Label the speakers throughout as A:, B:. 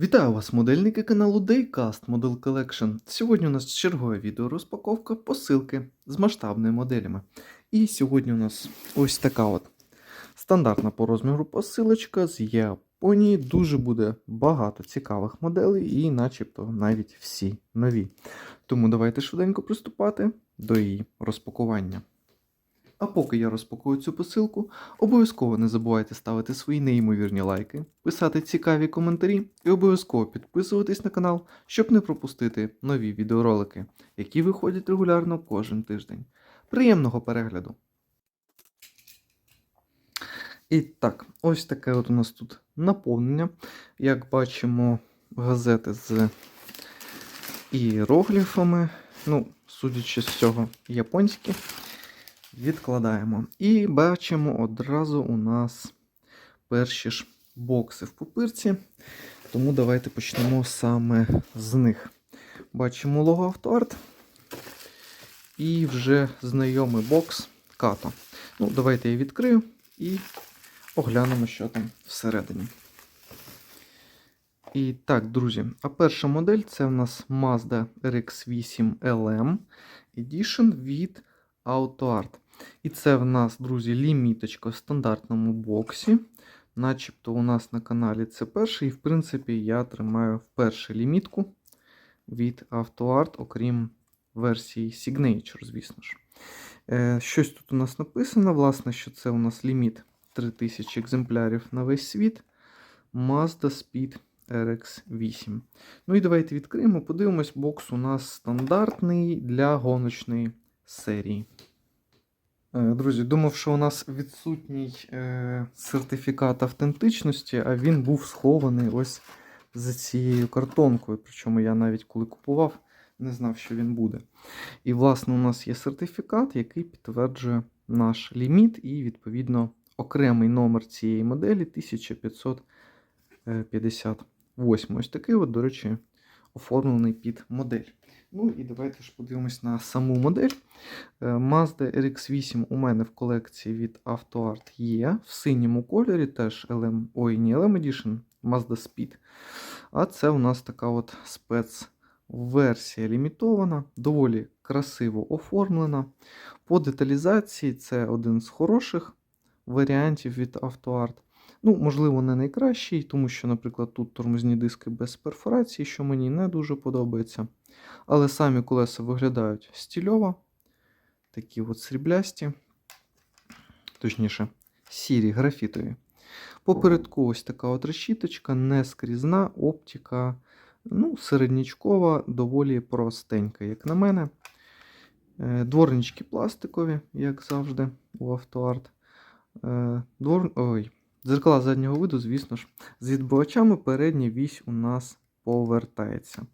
A: Вітаю вас, модельники каналу Daycast Model Collection. Сьогодні у нас чергова відеорозпаковка посилки з масштабними моделями. І сьогодні у нас ось така от стандартна по розміру посилочка з Японії. Дуже буде багато цікавих моделей і начебто навіть всі нові. Тому давайте швиденько приступати до її розпакування. А поки я розпакую цю посилку, обов'язково не забувайте ставити свої неймовірні лайки, писати цікаві коментарі і обов'язково підписуватись на канал, щоб не пропустити нові відеоролики, які виходять регулярно кожен тиждень. Приємного перегляду! І так, ось таке от у нас тут наповнення. Як бачимо, газети з іерогліфами, ну, судячи з цього, японські відкладаємо. І бачимо одразу у нас перші ж бокси в пупирці. Тому давайте почнемо саме з них. Бачимо лого автоарт. І вже знайомий бокс като. Ну, Давайте я відкрию і оглянемо, що там всередині. І так, друзі, а перша модель це в нас Mazda RX8 LM Edition від AutoArt. І це в нас, друзі, ліміточка в стандартному боксі. Начебто у нас на каналі це перший. І, в принципі, я тримаю вперше лімітку від AutoArt, окрім версії Signature, звісно ж. Е, Щось тут у нас написано, власне, що це у нас ліміт 3000 екземплярів на весь світ. Mazda Speed RX8. Ну і давайте відкриємо, подивимось, бокс у нас стандартний для гоночної серії. Е, Друзі, думав, що у нас відсутній е, сертифікат автентичності, а він був схований ось за цією картонкою. Причому я навіть коли купував, не знав, що він буде. І, власне, у нас є сертифікат, який підтверджує наш ліміт, і, відповідно, окремий номер цієї моделі 1558. Ось такий, от, до речі, оформлений під модель. Ну і давайте ж подивимось на саму модель. Е, Mazda RX8 у мене в колекції від AutoArt є. В синьому кольорі теж LM, ой, не LM Edition, Mazda Speed. А це у нас така от спецверсія лімітована, доволі красиво оформлена. По деталізації це один з хороших варіантів від AutoArt. Ну, можливо, не найкращий, тому що, наприклад, тут тормозні диски без перфорації, що мені не дуже подобається. Але самі колеса виглядають стільово, такі от сріблясті, точніше, сірі, графітові. Попередку ось така от решіточка, нескрізна оптика, ну, середнячкова, доволі простенька, як на мене. Е, Дворнички пластикові, як завжди, у автоарт. Е, Двор... Ой, Дзеркала заднього виду, звісно ж, з відбивачами передня вісь у нас повертається.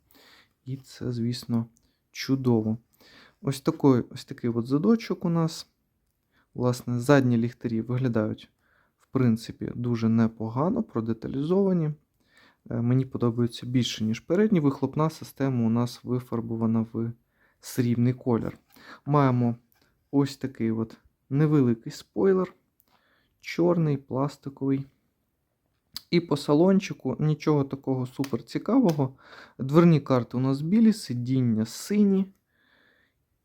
A: І це, звісно, чудово. Ось такий ось такий от задочок у нас. Власне, задні ліхтарі виглядають, в принципі, дуже непогано, продеталізовані. Е, Мені подобаються більше, ніж передні. Вихлопна система у нас вифарбована в срібний колір. Маємо ось такий от невеликий спойлер чорний, пластиковий. І по салончику нічого такого супер цікавого. Дверні карти у нас білі, сидіння сині.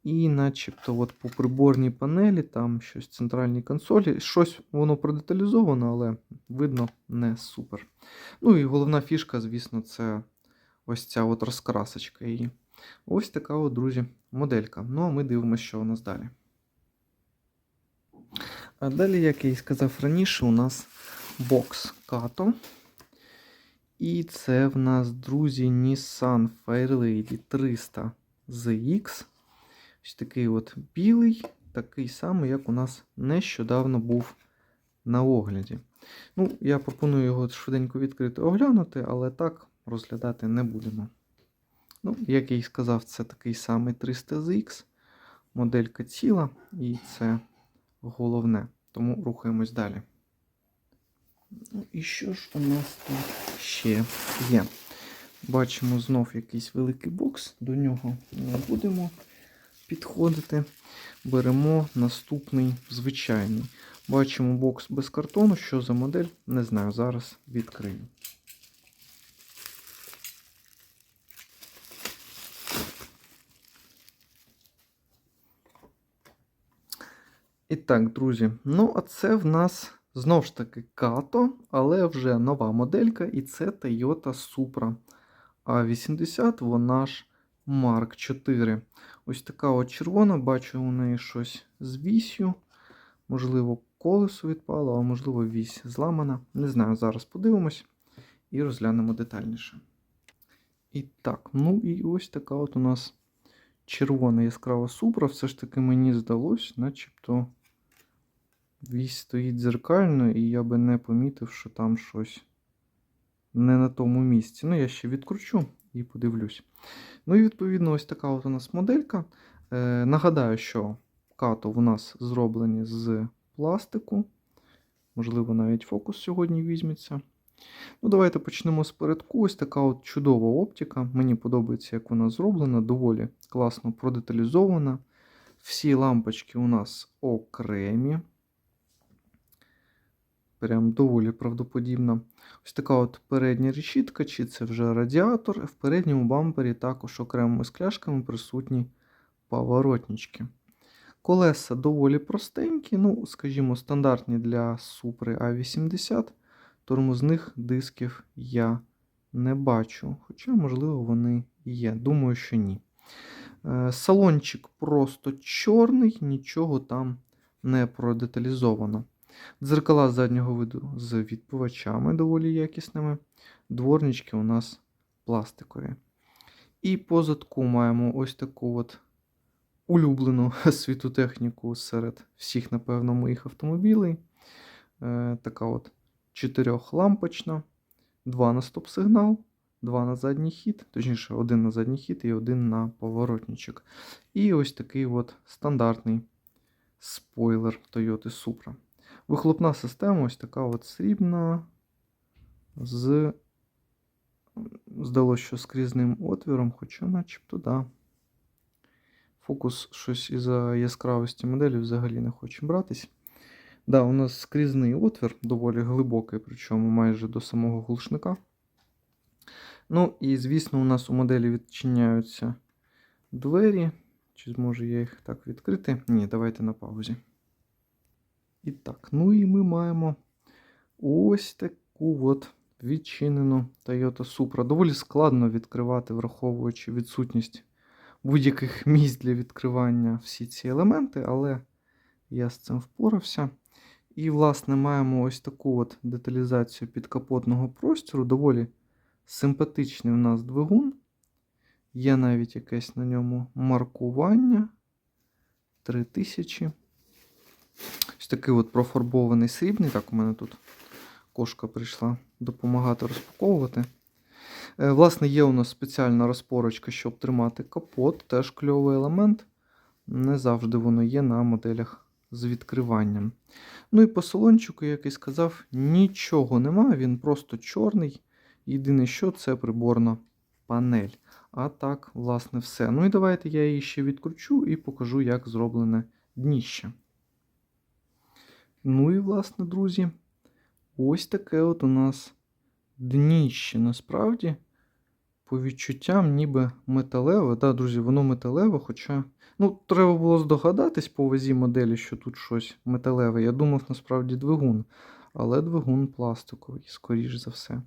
A: І начебто от по приборній панелі, там щось центральній консолі. Щось воно продеталізовано, але видно не супер. Ну і головна фішка, звісно, це ось ця от розкрасочка її. Ось така, от, друзі, моделька. Ну а ми дивимося, що у нас далі. А далі, як я і сказав раніше, у нас бокс Kato. І це в нас, друзі, Nissan Fairlady 300 ZX. Ось такий от білий, такий самий, як у нас нещодавно був на огляді. Ну, Я пропоную його швиденько відкрити оглянути, але так розглядати не будемо. Ну, Як я і сказав, це такий самий 300 ZX. Моделька ціла, і це головне. Тому рухаємось далі. Ну і що ж у нас тут ще є? Бачимо знов якийсь великий бокс, до нього не будемо підходити. Беремо наступний звичайний. Бачимо бокс без картону. Що за модель? Не знаю. Зараз відкрию. І так, друзі, ну а це в нас знову ж таки Kato, але вже нова моделька, і це Toyota Supra A80, вона ж Mark 4. Ось така от червона, бачу у неї щось з вісю. Можливо, колесо відпало, а можливо, вісь зламана. Не знаю, зараз подивимось і розглянемо детальніше. І так, ну і ось така от у нас червона яскрава супра. Все ж таки мені здалось, начебто вісь стоїть дзеркально, і я би не помітив, що там щось не на тому місці. Ну, я ще відкручу і подивлюсь. Ну і відповідно, ось така от у нас моделька. Е, Нагадаю, що като у нас зроблені з пластику. Можливо, навіть фокус сьогодні візьметься. Ну, Давайте почнемо з передку. Ось така от чудова оптика. Мені подобається, як вона зроблена, доволі класно продеталізована. Всі лампочки у нас окремі. Прям доволі правдоподібно. Ось така от передня решітка, чи це вже радіатор. В передньому бампері також окремими скляшками присутні поворотнички. Колеса доволі простенькі, ну, скажімо, стандартні для Supra A80. Тормозних дисків я не бачу. Хоча, можливо, вони є. Думаю, що ні. Е, Салончик просто чорний, нічого там не продеталізовано. Дзеркала заднього виду з відбивачами доволі якісними. Дворнички у нас пластикові. І по задку маємо ось таку от улюблену світотехніку серед всіх, напевно, моїх автомобілей. Е, така от чотирьохлампочна, два на стоп-сигнал, два на задній хід, точніше, один на задній хід і один на поворотничок. І ось такий от стандартний спойлер Toyota Supra. Вихлопна система ось така от срібна з, здалося, що скрізним отвіром, хоча начебто да. Фокус щось із-за яскравості моделі взагалі не хоче братись. Да, у нас скрізний отвір, доволі глибокий, причому майже до самого глушника. Ну, і, звісно, у нас у моделі відчиняються двері. Чи зможу я їх так відкрити? Ні, давайте на паузі. І так, ну і ми маємо ось таку от відчинену Toyota Supra. Доволі складно відкривати, враховуючи відсутність будь-яких місць для відкривання всі ці елементи, але я з цим впорався. І, власне, маємо ось таку от деталізацію підкапотного простору. Доволі симпатичний у нас двигун. Є навіть якесь на ньому маркування 3000. Ось такий от профарбований срібний. Так, у мене тут кошка прийшла допомагати розпаковувати. Е, Власне, є у нас спеціальна розпорочка, щоб тримати капот, теж кльовий елемент. Не завжди воно є на моделях з відкриванням. Ну і по салончику, як і сказав, нічого нема, він просто чорний. Єдине, що це приборна панель. А так, власне, все. Ну і давайте я її ще відкручу і покажу, як зроблене дніще. Ну і, власне, друзі, ось таке от у нас дніще. Насправді, по відчуттям, ніби металеве. Да, друзі, воно металеве, хоча. Ну, треба було здогадатись по вазі моделі, що тут щось металеве. Я думав, насправді двигун. Але двигун пластиковий, скоріш за все.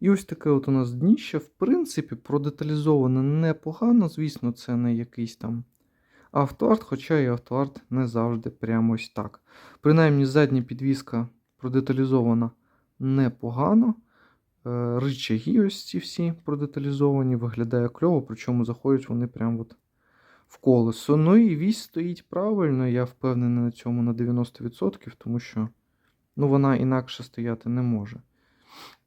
A: І ось таке от у нас дніще, в принципі, продеталізоване непогано. Звісно, це не якийсь там автоарт, хоча і автоарт не завжди прямо ось так. Принаймні, задня підвіска продеталізована непогано. Е, Ричаги ось ці всі продеталізовані, виглядає кльово, причому заходять вони прямо от в колесо. Ну і вісь стоїть правильно, я впевнений на цьому на 90%, тому що ну, вона інакше стояти не може.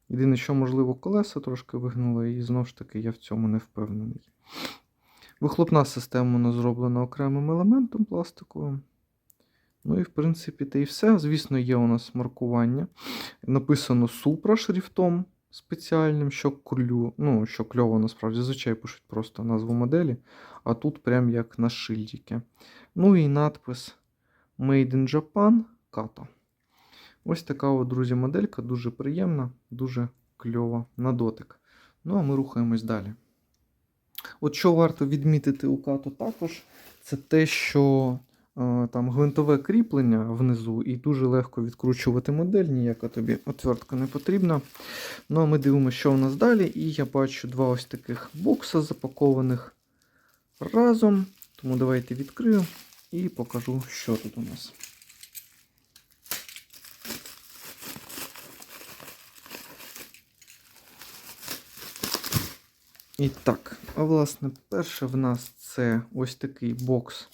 A: Єдине, що, можливо, колеса трошки вигнули, і знову ж таки я в цьому не впевнений. Вихлопна система вона зроблена окремим елементом пластиковим. Ну і, в принципі, те і все. Звісно, є у нас маркування. Написано Supra шрифтом спеціальним, що клю, ну, що кльово, насправді, зазвичай пишуть просто назву моделі, а тут прям як на шильдіки. Ну і надпис Made in Japan Kato. Ось така, от, друзі, моделька, дуже приємна, дуже кльова на дотик. Ну, а ми рухаємось далі. От що варто відмітити у Като також, це те, що е, там гвинтове кріплення внизу, і дуже легко відкручувати модель, ніяка тобі отвертка не потрібна. Ну а ми дивимося, що у нас далі. І я бачу два ось таких бокса запакованих разом. Тому давайте відкрию і покажу, що тут у нас. І так, а власне, перше в нас це ось такий бокс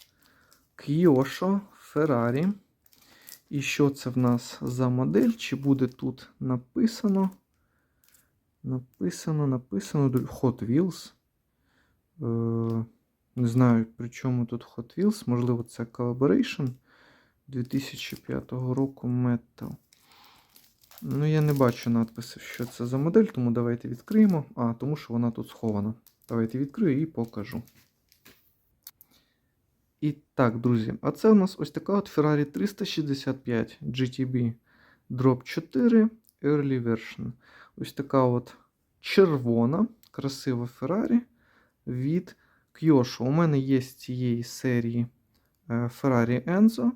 A: Kyosho Ferrari. І що це в нас за модель? Чи буде тут написано? Написано, написано Hot Wheels. Е, не знаю, при чому тут Hot Wheels. Можливо, це Collaboration 2005 року Metal. Ну, я не бачу надписів, що це за модель, тому давайте відкриємо. А, тому що вона тут схована. Давайте відкрию і покажу. І так, друзі, а це у нас ось така от Ferrari 365 GTB Drop 4 Early Version. Ось така от червона, красива Ferrari від Kyosho. У мене є з цієї серії е, Ferrari Enzo.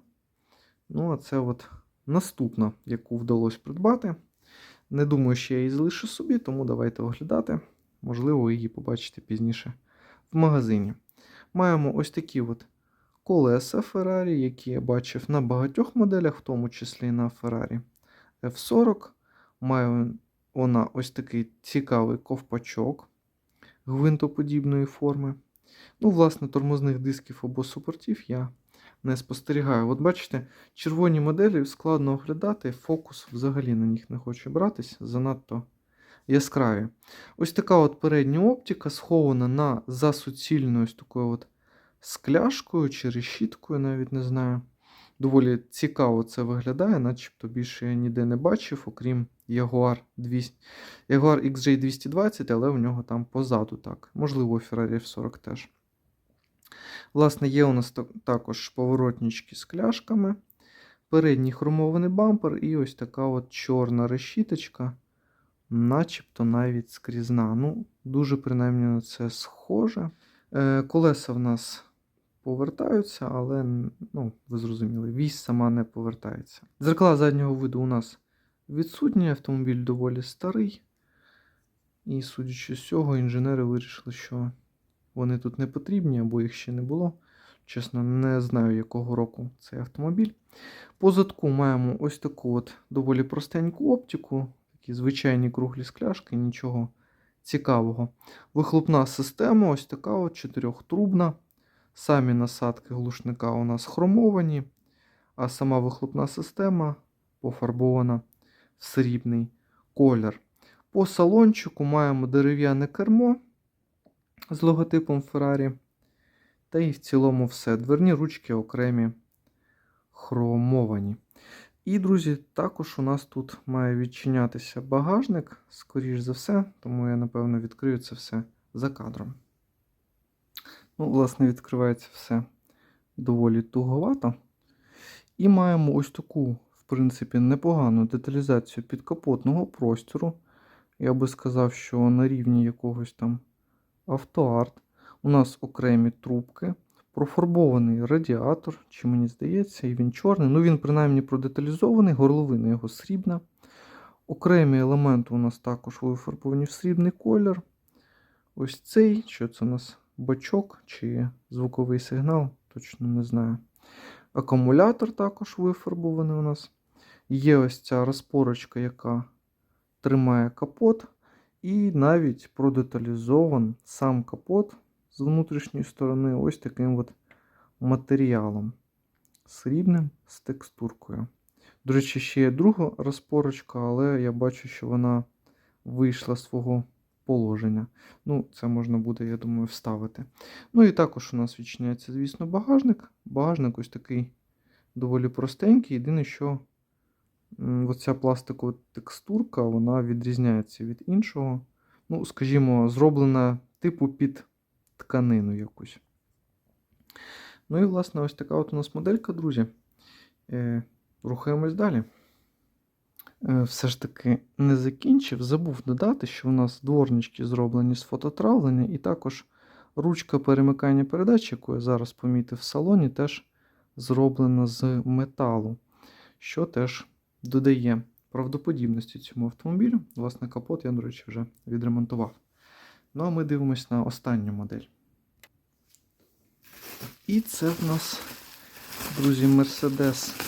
A: Ну, а це от наступна, яку вдалося придбати. Не думаю, що я її залишу собі, тому давайте оглядати. Можливо, її побачите пізніше в магазині. Маємо ось такі от колеса Ferrari, які я бачив на багатьох моделях, в тому числі на Ferrari F40. Має вона ось такий цікавий ковпачок гвинтоподібної форми. Ну, власне, тормозних дисків або супортів я не спостерігаю. От бачите, червоні моделі складно оглядати, фокус взагалі на них не хоче братись, занадто яскраві. Ось така от передня оптика схована на за суцільною ось такою от скляшкою чи решіткою, навіть не знаю. Доволі цікаво це виглядає, начебто більше я ніде не бачив, окрім Jaguar 200, Jaguar XJ220, але у нього там позаду так. Можливо, Ferrari F40 теж. Власне, є у нас також поворотнички з кляшками, передній хромований бампер і ось така от чорна решіточка, начебто навіть скрізна. Ну, Дуже принаймні на це схоже. Е, Колеса в нас повертаються, але, ну, ви зрозуміли, вісь сама не повертається. Дзеркала заднього виду у нас відсутні, автомобіль доволі старий. І, судячи з цього, інженери вирішили, що вони тут не потрібні, або їх ще не було. Чесно, не знаю, якого року цей автомобіль. По задку маємо ось таку от доволі простеньку оптику, такі звичайні круглі скляшки, нічого цікавого. Вихлопна система ось така от чотирьохтрубна. Самі насадки глушника у нас хромовані, а сама вихлопна система пофарбована в срібний колір. По салончику маємо дерев'яне кермо з логотипом Ferrari. Та і в цілому все. Дверні ручки окремі хромовані. І, друзі, також у нас тут має відчинятися багажник, скоріш за все, тому я, напевно, відкрию це все за кадром. Ну, власне, відкривається все доволі туговато. І маємо ось таку, в принципі, непогану деталізацію підкапотного простору. Я би сказав, що на рівні якогось там автоарт. У нас окремі трубки, профарбований радіатор, чи мені здається, і він чорний. Ну, він, принаймні, продеталізований, горловина його срібна. Окремі елементи у нас також вифарбовані в срібний колір. Ось цей, що це у нас бачок чи звуковий сигнал, точно не знаю. Акумулятор також вифарбований у нас. Є ось ця розпорочка, яка тримає капот. І навіть продеталізований сам капот з внутрішньої сторони ось таким от матеріалом срібним з текстуркою. До речі, ще є друга розпорочка, але я бачу, що вона вийшла з свого положення. Ну, це можна буде, я думаю, вставити. Ну і також у нас відчиняється, звісно, багажник. Багажник ось такий доволі простенький. Єдине, що оця пластикова текстурка вона відрізняється від іншого. Ну, скажімо, зроблена типу під тканину якусь. Ну і, власне, ось така от у нас моделька, друзі. Е, Рухаємось далі. Е, Все ж таки не закінчив. Забув додати, що у нас дворнички зроблені з фототравлення, і також ручка перемикання передач, яку я зараз помітив в салоні, теж зроблена з металу, що теж додає правдоподібності цьому автомобілю. Власне, капот я, до речі, вже відремонтував. Ну а ми дивимося на останню модель. І це в нас, друзі, Mercedes.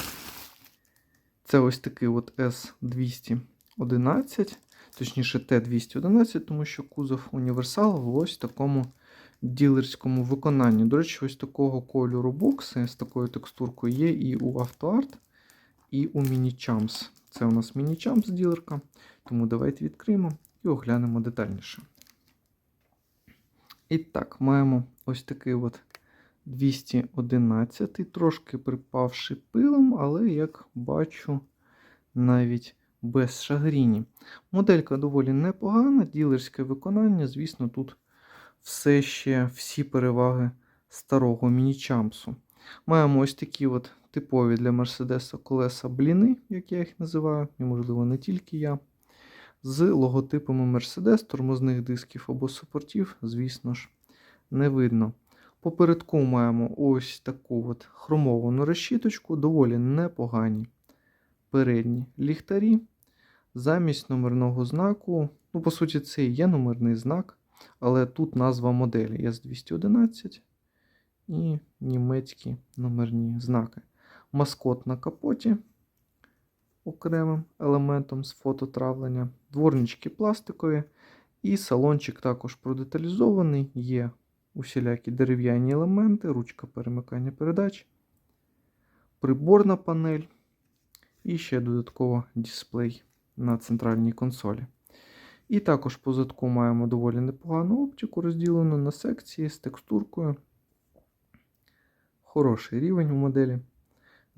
A: Це ось такий от S211, точніше T211, тому що кузов універсал в ось такому ділерському виконанні. До речі, ось такого кольору бокси з такою текстуркою є і у AutoArt, і у Mini-Champs. Це у нас Mini-Champs ділерка, тому давайте відкриємо і оглянемо детальніше. І так, маємо ось такий от 211, трошки припавши пилом, але, як бачу, навіть без шагріні. Моделька доволі непогана, ділерське виконання, звісно, тут все ще всі переваги старого міні-чампсу. Маємо ось такі от типові для Мерседеса колеса бліни, як я їх називаю, і, можливо, не тільки я. З логотипами Mercedes, тормозних дисків або супортів, звісно ж, не видно. Попередку маємо ось таку от хромовану решіточку, доволі непогані передні ліхтарі. Замість номерного знаку, ну, по суті, це і є номерний знак, але тут назва моделі S211 і німецькі номерні знаки. Маскот на капоті окремим елементом з фототравлення, дворнички пластикові, і салончик також продеталізований, є усілякі дерев'яні елементи, ручка перемикання передач, приборна панель і ще додатково дисплей на центральній консолі. І також по задку маємо доволі непогану оптику, розділену на секції з текстуркою. Хороший рівень у моделі.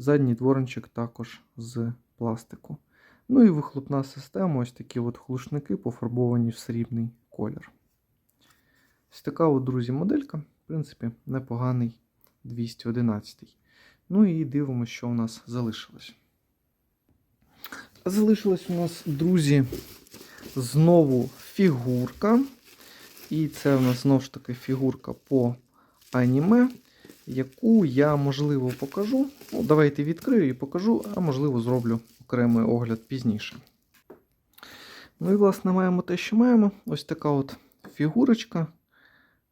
A: Задній дворничок також з пластику. Ну і вихлопна система, ось такі от глушники пофарбовані в срібний колір. Ось така, от, друзі, моделька. В принципі, непоганий 211. Ну і дивимося, що у нас залишилось. Залишилась у нас, друзі, знову фігурка. І це у нас знову ж таки фігурка по аніме, яку я, можливо, покажу. Ну, Давайте відкрию і покажу, а можливо, зроблю окремий огляд пізніше. Ну і, власне, маємо те, що маємо. Ось така от фігурочка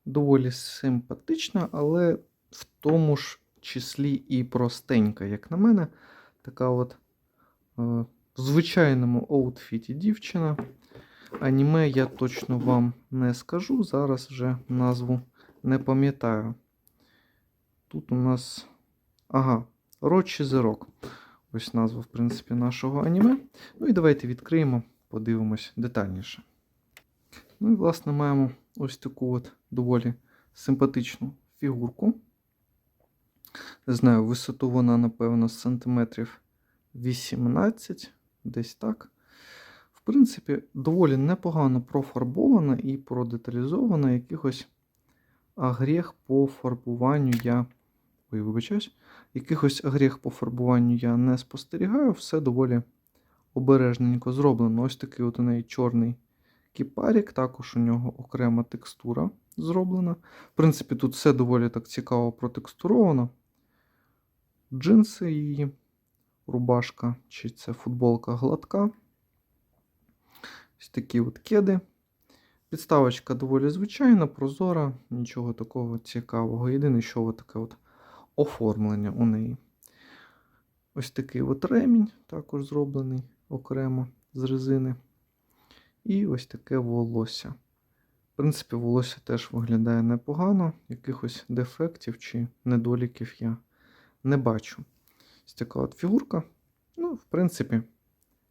A: доволі симпатична, але в тому ж числі і простенька, як на мене. Така от е, в звичайному аутфіті дівчина. Аніме я точно вам не скажу. Зараз вже назву не пам'ятаю. Тут у нас. Ага, Рочі Зерок. Ось назва, в принципі, нашого аніме. Ну і давайте відкриємо, подивимось детальніше. Ну і, власне, маємо ось таку от доволі симпатичну фігурку. Не знаю, висоту вона, напевно, сантиметрів 18, десь так. В принципі, доволі непогано профарбована і продеталізована. Якихось гріх по фарбуванню я. Ой, вибачаюсь, якихось гріх по фарбуванню я не спостерігаю, все доволі обережненько зроблено. Ось такий от у неї чорний кіпарік, також у нього окрема текстура зроблена. В принципі, тут все доволі так цікаво протекстуровано. Джинси її, рубашка, чи це футболка гладка. Ось такі от кеди. Підставочка доволі звичайна, прозора, нічого такого цікавого. Єдине, що от таке от оформлення у неї. Ось такий от ремінь, також зроблений окремо з резини. І ось таке волосся. В принципі, волосся теж виглядає непогано, якихось дефектів чи недоліків я не бачу. Ось така от фігурка. Ну, в принципі,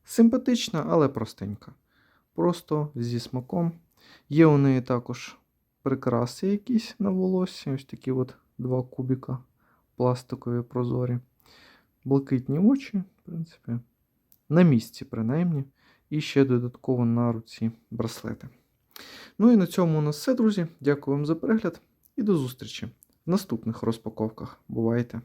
A: симпатична, але простенька. Просто зі смаком. Є у неї також прикраси якісь на волоссі. Ось такі от два кубіка пластикові прозорі. Блакитні очі, в принципі, на місці, принаймні. І ще додатково на руці браслети. Ну і на цьому у нас все, друзі. Дякую вам за перегляд і до зустрічі в наступних розпаковках. Бувайте!